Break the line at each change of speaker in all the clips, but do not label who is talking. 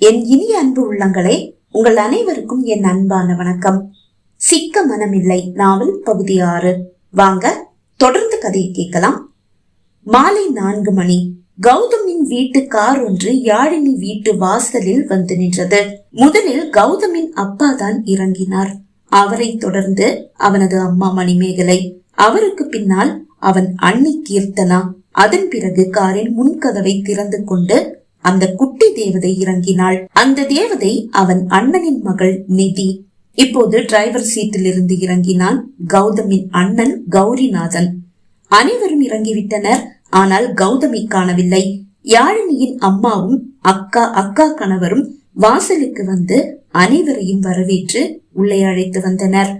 என் இனிய அன்பு உள்ளங்களே உங்கள் அனைவருக்கும் என் அன்பான வணக்கம். சிக்க மனமில்லை நாவல் பகுதி ஆறு. வாங்க தொடர்ந்து கதையை கேட்கலாம். மாலை நான்கு மணி. கௌதமின் வீட்டு கார் ஒன்று யாழினி வீட்டு வாசலில் வந்து நின்றது. முதலில் கௌதமின் அப்பா தான் இறங்கினார். அவரை தொடர்ந்து அவனது அம்மா மணிமேகலை அவருக்கு பின்னால் அவன் அண்ணி கீர்த்தனா. அதன் பிறகு காரின் முன்கதவை திறந்து கொண்டு அந்த குட்டி தேவதை இறங்கினாள். அந்த தேவதை அவன் அண்ணனின் மகள் நிதி. இப்போது டிரைவர் சீட்டில் இருந்து இறங்கினான் கௌதமின் அண்ணன் கௌரிநாதன். அனைவரும் இறங்கிவிட்டனர் ஆனால் கௌதமி காணவில்லை. யாழினியின் அம்மாவும் அக்கா அக்கா கணவரும் வாசலுக்கு வந்து அனைவரையும் வரவேற்று உள்ளே அழைத்து வந்தனர்.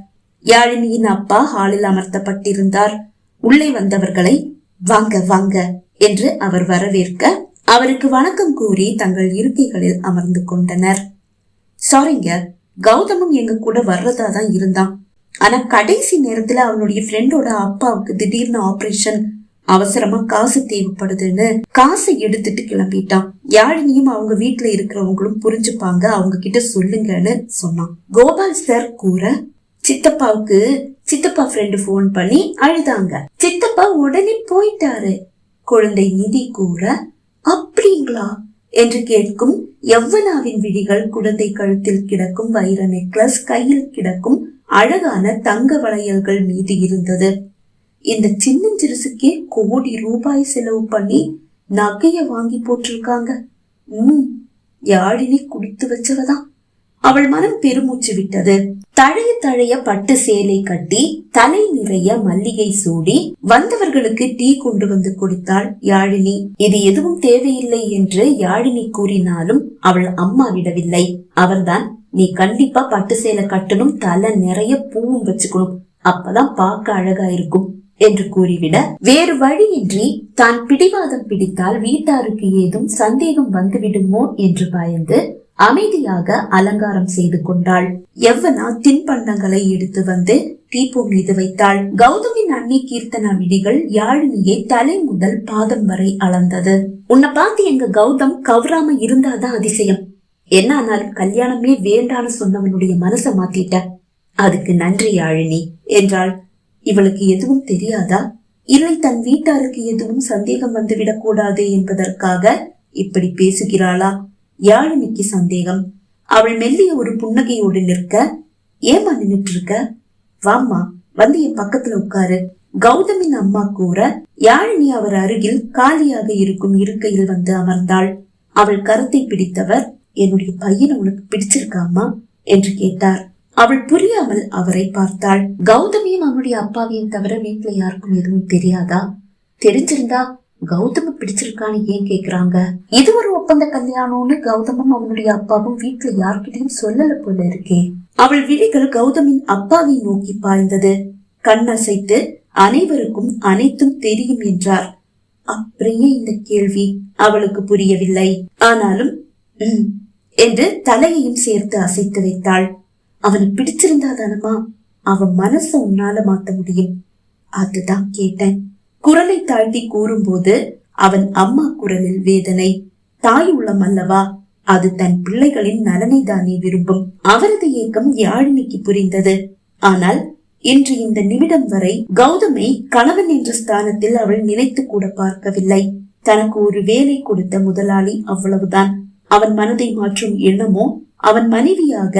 யாழினியின் அப்பா ஹாலில் அமர்த்தப்பட்டிருந்தார். உள்ளே வந்தவர்களை வாங்க வாங்க என்று அவர் வரவேற்க அவருக்கு வணக்கம் கூறி தங்கள் இருக்கைகளில் அமர்ந்து கொண்டனர். சாரிங்க கௌதமும் எங்க கூட வர்றதா தான் இருந்தான். ஆனா கடைசி நேரத்துல அவனுடைய ஃப்ரெண்டோட அப்பாவுக்கு திடீர்னு ஆபரேஷன் அவசரமா காசு தேவைப்படுதுன்னு காசை எடுத்துட்டு கிளம்பிட்டான். யாழினியும் அவங்க வீட்டுல இருக்கிறவங்களும் புரிஞ்சுப்பாங்க அவங்க கிட்ட சொல்லுங்கன்னு சொன்னான். கோபால் சார் கூற சித்தப்பாவுக்கு சித்தப்பா ஃப்ரெண்டு போன் பண்ணி அழுதாங்க. சித்தப்பா உடனே போயிட்டாரு. குழந்தை நிதி கூற அப்படிங்களா என்று கேட்கும் எவ்வனாவின் விழிகள் குழந்தை கழுத்தில் கிடக்கும் வைர நெக்லஸ் கையில் கிடக்கும் அழகான தங்க வளையல்கள் மீது இருந்தது. இந்த சின்னஞ்சிறுசுக்கே கோடி ரூபாய் செலவு பண்ணி நகைய வாங்கி போட்டிருக்காங்க. உம் யாழினி குடித்து வச்சவதான். அவள் மனம் பெருமூச்சு விட்டது. தழைய தழைய பட்டு சேலை கட்டி தலை நிறைய மல்லிகை சூடி வந்தவர்களுக்கு டீ கொண்டு வந்து கொடுத்தாள் யாழினி. இது எதுவும் தேவையில்லை என்று யாழினி கூறினாலும் அவள் அம்மா விடவில்லை. அவர்தான் நீ கண்டிப்பா பட்டு சேலை கட்டணும் தலை நிறைய பூவும் வச்சுக்கணும். அப்பதான் பார்க்க அழகா இருக்கும் என்று கூறிவிட வேறு வழியின்றி தான் பிடிவாதம் பிடித்தால் வீட்டாருக்கு ஏதும் சந்தேகம் வந்துவிடுமோ என்று பயந்து அமைதியாக அலங்காரம் செய்து கொண்டாள். எவ்வனா தின்பண்டங்களை எடுத்து வந்து தீபு மீது வைத்தாள். கௌதமின் அன்னி கீர்த்தனா விடிகள் யாழினியை தலை முதல் பாதம் வரை அளந்தது. உன்னை பார்த்து எங்க கௌதம் கவராம இருந்தாதான் அதிசயம். என்ன ஆனாலும் கல்யாணமே வேண்டான்னு சொன்னவனுடைய மனசை மாத்திட்ட. அதுக்கு நன்றி யாழினி என்றாள். இவளுக்கு எதுவும் தெரியாதா? இல்லை தன் வீட்டாருக்கு எதுவும் சந்தேகம் வந்துவிடக் கூடாது என்பதற்காக இப்படி பேசுகிறாளா? யாழினிக்கு சந்தேகம். அவள் மெல்லிய ஒரு புன்னகையோடு நிற்க ஏமா நின்னுட்டு இருக்க வாம்மா வந்து என் பக்கத்துல உட்காரு. கௌதமின் அம்மா கூற யாழினி அவர் அருகில் காலியாக இருக்கும் இருக்கையில் வந்து அமர்ந்தாள். அவள் கருத்தை பிடித்தவர் என்னுடைய பையன் உனக்கு பிடிச்சிருக்காமா என்று கேட்டார். அவள் புரியாமல் அவரை பார்த்தாள். கௌதமியும் அவனுடைய அப்பாவையும் தவிர வீட்டுல யாருக்கும் எதுவும் தெரியாதா? தெரிஞ்சிருந்தா கௌதம பிடிச்சிருக்கான்னு ஏன் கேக்குறாங்க? இது ஒரு ஒப்பந்த கல்யாணம்னு கௌதமும் அவனுடைய அப்பாவும் வீட்டுல யார்கிட்டயும் சொல்லல போல இருக்கே. அவள் விழிகள் கௌதமின் அப்பாவை நோக்கி பாய்ந்தது. கண்ணசைத்து அனைவருக்கும் அனைத்தும் தெரியும் என்றார். அப்படியே இந்த கேள்வி அவளுக்கு புரியவில்லை. ஆனாலும் என்று தலையையும் சேர்த்து அசைத்து வைத்தாள். அவனை பிடிச்சிருந்தா தானமா அவன் மனச உன்னால மாத்த முடியும். அதுதான் கேட்டேன். குரலை தாழ்த்தி கூறும்போது அவன் அம்மா குரலில் வேதனை தாய் உள்ளம் அல்லவா? அது தன் பிள்ளைகளின் நலனை தானே விரும்பும். அவரது ஏக்கம் யாழினிக்கு புரிந்தது. ஆனால் இன்று இந்த நிமிடம் வரை கௌதமை கணவன் என்ற ஸ்தானத்தில் அவள் நினைத்து கூட பார்க்கவில்லை. தனக்கு ஒரு வேலை கொடுத்த முதலாளி அவ்வளவுதான். அவன் மனதை மாற்றும் எண்ணமோ அவன் மனைவியாக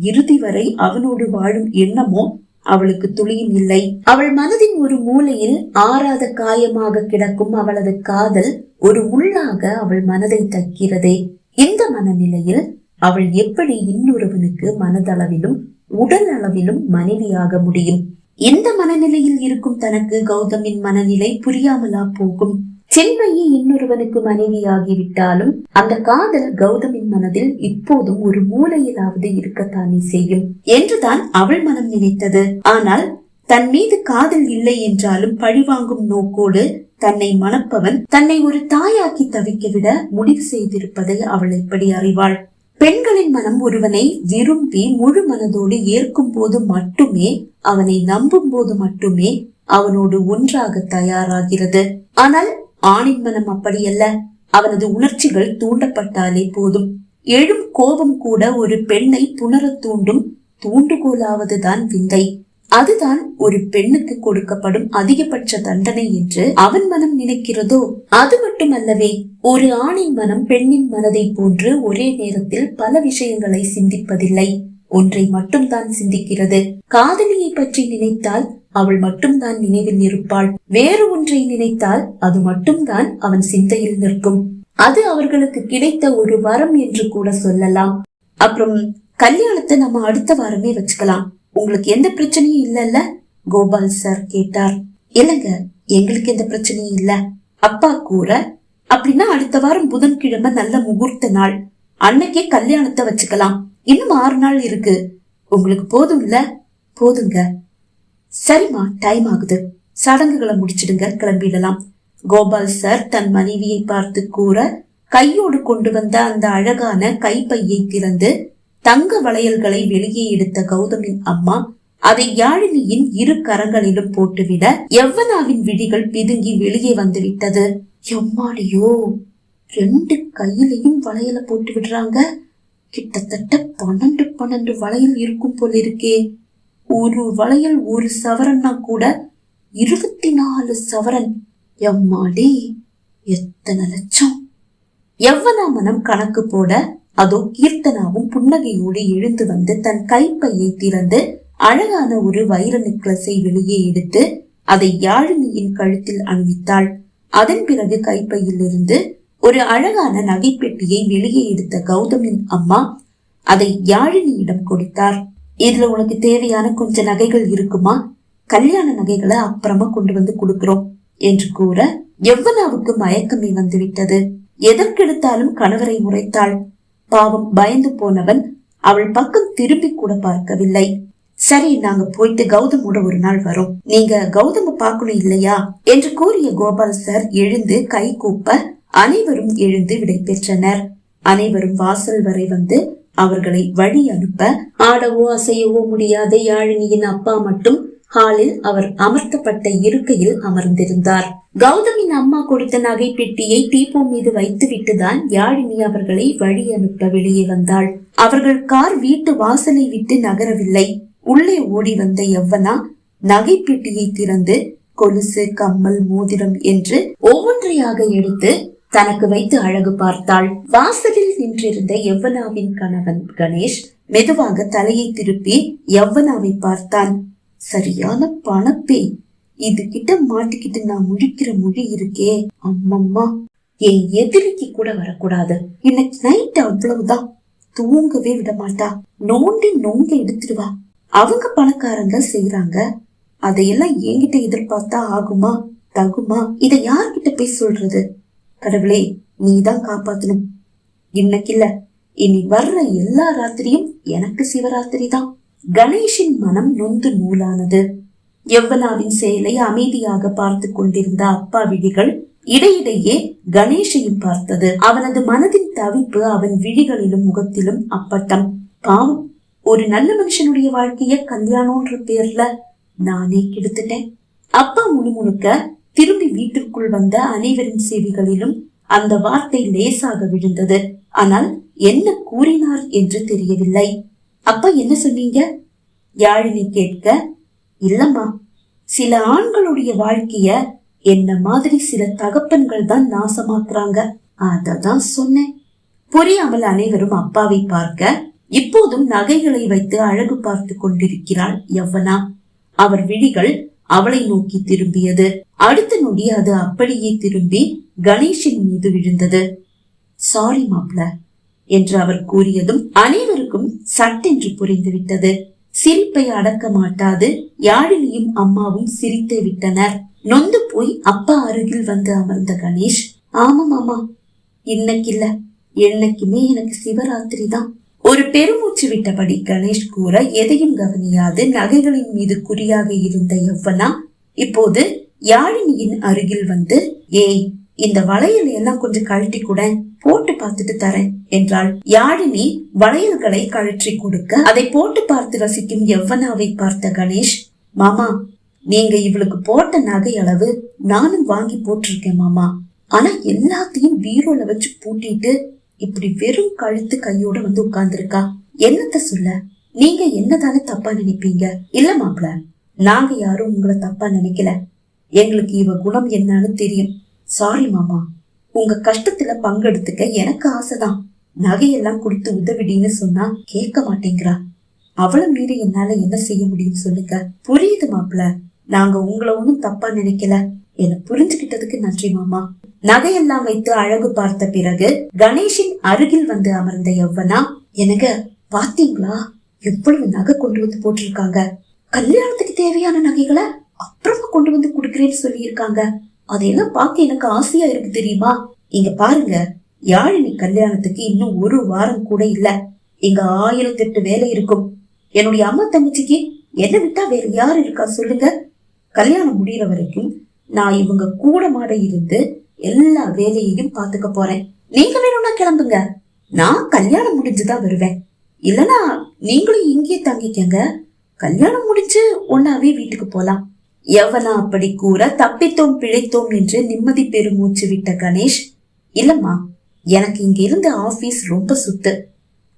இறுதி வரை அவனோடு வாழும் எண்ணமோ அவளுக்கு துளியும் இல்லை. அவள் மனதின் ஒரு மூலையில் ஆறாத காயமாக கிடக்கும் அவளது காதல் ஒரு முள்ளாக அவள் மனதை தக்கிறதே. இந்த மனநிலையில் அவள் எப்படி இன்னொருவனுக்கு மனதளவிலும் உடல் அளவிலும் மனைவியாக முடியும்? இந்த மனநிலையில் இருக்கும் தனக்கு கௌதமின் மனநிலை புரியாமலா போகும்? சென்மையே இன்னொருவனுக்கு மனைவியாகிவிட்டாலும் அந்த காதல் கௌதமின் மனதில் இப்போதும் ஒரு மூலையிலாவது இருக்கத்தானே செய்யும் என்றுதான் அவள் மனம் நினைத்தது. ஆனால் தன் மீது காதல் இல்லை என்றாலும் பழிவாங்கும் நோக்கோடு தன்னை மணப்பவன் தன்னை ஒரு தாயாக்கி தவிக்க விட முடிவு செய்திருப்பதை அவள் எப்படி அறிவாள்? பெண்களின் மனம் ஒருவனை விரும்பி முழு மனதோடு ஏற்கும் போது மட்டுமே அவனை நம்பும் போது மட்டுமே அவனோடு ஒன்றாக தயாராகிறது. ஆனால் ஆணின் மனம் அப்படியல்ல. அவனது உணர்ச்சிகள் தூண்டப்பட்டாலே போதும். எழும் கோபம் கூட ஒரு பெண்ணை புணரத் தூண்டும் தூண்டுகோலாவதுதான் விந்தை. அதுதான் ஒரு பெண்ணுக்கு கொடுக்கப்படும் அதிகபட்ச தண்டனை என்று அவன் மனம் நினைக்கிறதோ? அது மட்டுமல்லவே ஒரு ஆணின் மனம் பெண்ணின் மனதை போன்று ஒரே நேரத்தில் பல விஷயங்களை சிந்திப்பதில்லை. ஒன்றை மட்டும்தான் சிந்திக்கிறது. காதலியை பற்றி நினைத்தால் அவள் மட்டும்தான் நினைவில் இருப்பாள். வேறு ஒன்றை நினைத்தால் அது மட்டும்தான் அவன் சிந்தையில் நிற்கும். அது அவர்களுக்கு கிடைத்த ஒரு வரம் என்று கூட சொல்லலாம். அப்புறம் கல்யாணத்தை நம்ம அடுத்த வாரமே வச்சுக்கலாம். உங்களுக்கு எந்த பிரச்சனையும் இல்லல்ல? கோபால் சார் கேட்டார். இல்லங்க எங்களுக்கு எந்த பிரச்சனையும் இல்ல. அப்பா கூற அப்படின்னா அடுத்த வாரம் புதன்கிழமை நல்ல முகூர்த்த நாள். அன்னைக்கே கல்யாணத்தை வச்சுக்கலாம். இன்னும் ஆறு நாள் இருக்கு. உங்களுக்கு போதும் இல்ல போதுங்க. சரிம்மா டைம் ஆகுது. சடங்குகளை முடிச்சிடுங்க கிளம்பிடலாம். கோபால் சார் தன் மனைவியை பார்த்து கூற கையோடு கொண்டு வந்த அந்த அழகான கைப்பையை திறந்து தங்க வளையல்களை வெளியே எடுத்த கௌதமின் அம்மா அதை யாழினியின் இரு கரங்களிலும் போட்டுவிட எவ்வனாவின் விழிகள் பிதுங்கி வெளியே வந்து விட்டது எம்மாடியோ ரெண்டு கையிலையும் வளையல போட்டு விடுறாங்க கிட்டத்தட்ட பன்னெண்டு பன்னெண்டு வளையல் இருக்கும் போல இருக்கே ஒரு வளையல் ஒரு சவரன்னா கூட இருபத்தி நாலு சவரன். எம்மாடி எத்தனை லட்சம்? எவ்வளவு மனம் கணக்கு போட அதோ கீர்த்தனாவும் புன்னகையோடு எழுந்து வந்து தன் கைப்பையை திறந்து அழகான ஒரு வைர நெக்லஸை வெளியே எடுத்து அதை யாழினியின் கழுத்தில் அணிவித்தாள். அதன் பிறகு கைப்பையில் இருந்து ஒரு அழகான நகைப்பெட்டியை வெளியே எடுத்த கௌதமின் அம்மா அதை யாழினியிடம் கொடுத்தார். இதுல உனக்கு தேவையான கொஞ்ச நகைகள் இருக்குமா? கல்யாண நகைகளை அப்புறமா கொண்டு வந்து கொடுக்கிறோம் என்று கூற எவ்வளவுக்கு மயக்கமே வந்துவிட்டது. எதற்கெடுத்தாலும் கணவரை முறைத்தாள் பாவம் பயந்து போனவன் அவள் பக்கம் திரும்பி கூட பார்க்கவில்லை. சரி நாங்க போயிட்டு கௌதமோட ஒரு நாள் வரோம். நீங்க கௌதம பார்க்கணும் இல்லையா? என்று கூறிய கோபால் சார் எழுந்து கை கூப்ப அனைவரும் எழுந்து விடை பெற்றனர். அனைவரும் வாசல் வரை வந்து அவர்களை வழி அனுப்ப ஆடவோ அசையவோ முடியாத யாழினியின் அப்பா மட்டும் ஹாலில் அவர் அமர்த்தப்பட்ட இருக்கையில் அமர்ந்திருந்தார். கௌதமின் அம்மா கொடுத்த நகை பெட்டியை டீப்போ மீது வைத்துவிட்டுதான் யாழினி அவர்களை வழி அனுப்ப வெளியே வந்தாள். அவர்கள் கார் வீட்டு வாசலை விட்டு நகரவில்லை. உள்ளே ஓடி வந்த எவ்வனா நகை பெட்டியை திறந்து கொலுசு கம்மல் மோதிரம் என்று ஒவ்வொன்றையாக எடுத்து தனக்கு வைத்து அழகு பார்த்தாள். வாசலில் நின்றிருந்த யவ்வனாவின் கணவன் கணேஷ் மெதுவாக தலையை திருப்பி யவ்வனாவை பார்த்தான். சரியான பணப்பே. இது கிட்ட மாட்டிக்கிட்டு நான் முழிக்கிற மொழி இருக்கே. அம்மம்மா. என் எதிரிக்கு கூட வரக்கூடாது. இன்னைக்கு நைட் அவ்வளவுதான். தூங்கவே விட மாட்டா நோண்டி நோங்க எடுத்துடுவா அவங்க பணக்காரங்க செய்யறாங்க அதையெல்லாம் என்கிட்ட எதிர்பார்த்தா ஆகுமா? தகுமா? இத யார்கிட்ட போய் சொல்றது? கடவுளே நீதான் காப்பாத்தணும். இன்னைக்கு இல்ல இனி வர்ற எல்லா ராத்திரியும் எனக்கு சிவராத்திரி தான். கணேஷின் மனம் நொந்து நூலானது. யவ்வனாவின் செயலை அமைதியாக பார்த்து கொண்டிருந்த அப்பா விழிகள் இடையிடையே கணேஷையும் பார்த்தது. அவனது மனதின் தவிப்பு அவன் விழிகளிலும் முகத்திலும் அப்பட்டம். பாவம் ஒரு நல்ல மனுஷனுடைய வாழ்க்கைய கல்யாணம்ன்ற பேர்ல நானே கெடுத்துட்டேன். அப்பா முணுமுணுக்க திரும்பி வீட்டிற்குள் வந்த அனைவரின் செவிகளிலும் அந்த வார்த்தை லேசாக விழுந்தது. ஆனால் என்ன கூறினார் என்று தெரியவில்லை. அப்பா என்ன சொன்னீங்க? யாழினி கேட்க இல்லம்மா சில ஆண்களுடைய வாழ்க்கைய என்ன மாதிரி சில தகப்பன்கள் தான் நாசமாக்குறாங்க. அததான் சொன்னேன். புரியாமல் அனைவரும் அப்பாவை பார்க்க இப்போதும் நகைகளை வைத்து அழகு பார்த்து கொண்டிருக்கிறாள் யவ்வனா அவர் விழிகள் அவளை நோக்கி திரும்பியது. அடுத்த நொடி அது அப்படியே திரும்பி கணேஷின் மீது விழுந்தது. சாரி மாப்ள என்று அவர் கூறியதும் அனைவருக்கும் சட்டென்று புரிந்துவிட்டது. சிரிப்பை அடக்க மாட்டாது யாழினியும் அம்மாவும் சிரித்து விட்டனர். நொந்து போய் அப்பா அருகில் வந்து அமர்ந்த கணேஷ் ஆமா ஆமா இன்னைக்கு இல்ல. என்னைக்குமே எனக்கு சிவராத்திரி தான். ஒரு பெருமூச்சு விட்டபடி கணேஷ் கூற எதையும் கவனியாது நகைகளின் மீது குறியாக இருந்த எவ்வனா இப்போது யாழினியின் அருகில் வந்து ஏய் இந்த வளையல் எல்லாம் கொஞ்சம் கழட்டி கூட போட்டு பார்த்துட்டு தரேன் என்றாள். யாழினி வளையல்களை கழற்றி கொடுக்க அதை போட்டு பார்த்து ரசிக்கும் எவ்வனாவை பார்த்த கணேஷ் மாமா நீங்க இவளுக்கு போட்ட நகை அளவு நானும் வாங்கி போட்டிருக்கேன் மாமா. ஆனா எல்லாத்தையும் பீரோல வச்சு பூட்டிட்டு இப்படி வெறும் கழுத்து கையோட வந்து உட்கார்ந்துருக்கா? என்னத்த சொல்ல? நீங்க என்னதானே தப்பா நினைப்பீங்க? இல்ல மாப்பிள நாங்க யாரும் உங்களை தப்பா நினைக்கல. எங்களுக்கு இவ குணம் என்னன்னு தெரியும். சாரி மாமா உங்க கஷ்டத்துல பங்கெடுத்துக்க எனக்கு ஆசைதான். நகையெல்லாம் கொடுத்து உதவிடின்னு சொன்னா கேட்க மாட்டேங்கிறா. அவளை மீறி என்னால என்ன செய்ய முடியும் சொல்லுங்க. புரியுது மாப்பிள நாங்க உங்களை ஒன்னும் தப்பா நினைக்கல. என்ன புரிஞ்சுகிட்டதுக்கு நன்றி மாமா. நகையெல்லாம் வைத்து அழகு பார்த்த பிறகு கணேஷின் அருகில் வந்து அமர்ந்த எவ்வனா எனக்கு பாத்தீங்களா எவ்வளவு நகை கொண்டு வந்து போட்டிருக்காங்க? கல்யாணத்துக்கு தேவையான நகைகளை அப்புறமா கொண்டு வந்து குடுக்கறேன்னு சொல்லியிருக்காங்க. அதையெல்லாம் பார்க்க எனக்கு ஆசையா இருக்கு தெரியுமா? இங்க பாருங்க யாழினி கல்யாணத்துக்கு இன்னும் ஒரு வாரம் கூட இல்ல. இங்க ஆயிரத்தி எட்டு வேலை இருக்கும். என்னுடைய அம்மா தங்கச்சிக்கு என்ன விட்டா வேற யார் இருக்கா சொல்லுங்க. கல்யாணம் முடியற வரைக்கும் நான் இவங்க கூட மாட இருந்து எல்லா வேலையையும் பாத்துக்க போறேன். நீங்க வேணும்னா கிளம்புங்க. நான் கல்யாணம் முடிஞ்சுதான் வருவேன். இல்லனா நீங்களும் இங்கேயே தங்கிக்கங்க. கல்யாணம் முடிஞ்சு ஒன்னாவே வீட்டுக்கு போலாம். எவனா அப்படி கூற தப்பித்தோம் பிழைத்தோம் என்று நிம்மதி பெருமூச்சு விட்ட கணேஷ் இல்லம்மா எனக்கு இங்க இருந்து ஆபீஸ் ரொம்ப சுத்து.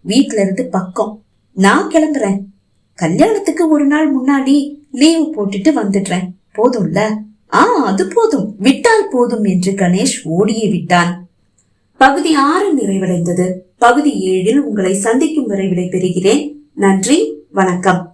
வீட்ல இருந்து பக்கம். நான் கிளம்புறேன். கல்யாணத்துக்கு ஒரு நாள் முன்னாடி லீவு போட்டுட்டு வந்துடுறேன். போதும்ல? ஆ அது போதும். விட்டால் போதும் என்று கணேஷ் ஓடியே விட்டான். பகுதி ஆறு நிறைவடைந்தது. பகுதி ஏழில் உங்களை சந்திக்கும் வரை விடைபெறுகிறேன். நன்றி வணக்கம்.